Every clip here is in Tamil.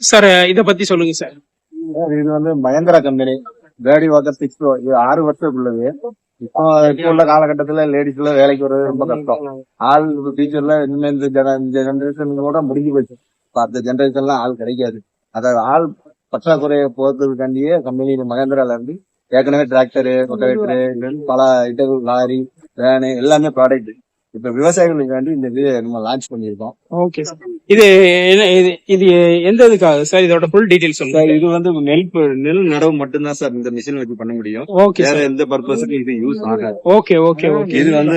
சார் இத பத்தி சொல்லுங்க சார் இது வந்து Mahindra company. Paddy walker six pro இது ஆறு வருஷத்துக்கு உள்ளது இப்போ இப்போ உள்ள காலகட்டத்துல லேடிஸ்ல வேலைக்கு வர்றது ரொம்ப கஷ்டம். ஆள் ஃபியூச்சர்ல இன்னும் இந்த ஜென- ஜெனரேஷன் கூட முடிஞ்சு போச்சு. அந்த அடுத்த ஜெனரேஷன்ல ஆள் கிடைக்காது. அதாவது ஆள் பற்றாக்குறையை போகிறதுக்காண்டியே கம்பெனி மகேந்திரால இருந்து ஏற்கனவே டிராக்டரு ரொட்டவேட்டரு பல இது லாரி வேனு எல்லாமே ப்ராடக்ட் இப்ப விவசாயிகளுக்கு வேண்டி இந்த இது நம்ம லான்ச் பண்ணியிருக்கோம். Okay sir. இது என்ன- இது இது எந்த இதுக்காக? சார் இதோட ஃபுல் டீடைல் சொல்லுங்க. சார் இது வந்து நெல் நெல் நடவு மட்டும்தான் சார் இந்த மிஷின் வச்சு பண்ண முடியும். ஓகே வேற எந்த பர்பஸுக்கும் இது யூஸ் ஆகாது. Okay okay okay. இது வந்து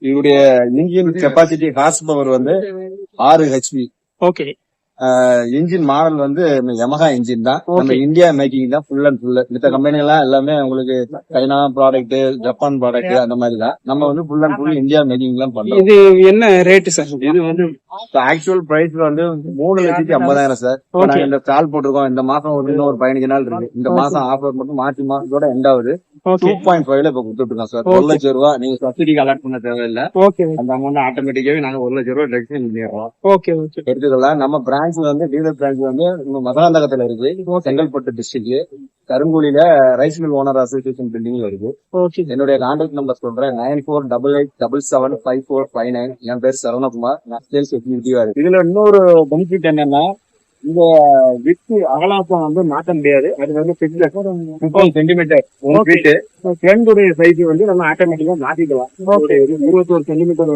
இதோடைய இன்ஜின் கெப்பாசிட்டி ஹார்ஸ் பவர் வந்து ஆறு ஹெச்பி ஓகே. இன்ஜின் மாடல் வந்து யமஹா இன்ஜின் தான். நம்ம. இந்தியா மேக்கிங் தான் ஃபுல் அண்ட் ஃபுல் மித்த கம்பெனி எல்லாம் எல்லாமே உங்களுக்கு சைனா ப்ராடக்ட் ஜப்பான் ப்ராடக்ட் அந்த மாதிரி தான். நம்ம வந்து full and full India making தான் பண்றோம். இது என்ன ரேட் சார் இது வந்து ஆக்சுவல் பிரைஸ் வந்து மூணு லட்சத்தி ஐம்பதாயிரம் சார். நாங்க இந்த ஸ்டால் போட்டிருக்கோம். இந்த மாசம் ஒரு இன்னும் ஒரு பதினஞ்சு நாள் இருக்கு. இந்த மாசம் ஆஃபர் மட்டும் மார்ச் மாசத்தோட எண்ட் ஆகுது. டூ பாயிண்ட் ஃபைவ்ல இப்ப கொடுத்துட்டு இருக்கோம் சார் ஒரு. லட்சம் ரூபா நீங்க சப்சிடிக்கு அலாட் பண்ண தேவையில்லை. அந்த அமௌண்ட் ஆட்டோமேட்டிக்காவே நாங்க ஒரு லட்சம் ரூபாய் டெக்ஷன் பண்ணிடுறோம். எடுத்துக்கலாம். நம்ம பிரான்ச் வந்து டீலர் பிரான்ச் வந்து மதுராந்தகத்துல இருக்கு. செங்கல்பட்டு டிஸ்ட்ரிக்ட் கருங்குழியில ரைஸ் மில் ஓனர் அசோசியேஷன் பில்டிங்ல இருக்கு. என்னுடைய கான்டாக்ட் நம்பர் சொல்றேன். Nine four double eight double seven five four five nine என் பேர் சரவணகுமார். நான் சேல்ஸ் எக்ஸிக்யூட்டிவா இருக்கு இதுல இன்னொரு பெனிஃபிட் என்னன்னா இந்த வித்து அகலாசம் வந்து மாத்த முடியாது. அது வந்து ஃபிட்னஸ் முப்பது சென்டிமீட்டர் ஒரு ஃப்ரெண்டுடைய சைஸ் வந்து நம்ம ஆட்டோமேட்டிக்கா மாத்திக்கலாம். ஒரு இருபத்தோரு சென்டிமீட்டர்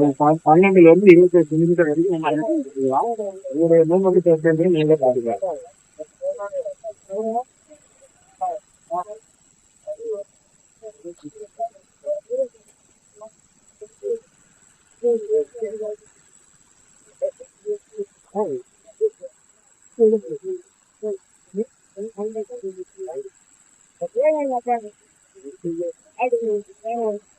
பன்னெண்டுல இருந்து இருபத்தொரு சென்டிமீட்டர் வரைக்கும் நம்ம பண்ணிக்கலாம். உங்களுடைய மூமெண்ட் சேர்த்து நீங்க பாத்துக்கலாம் Thank you.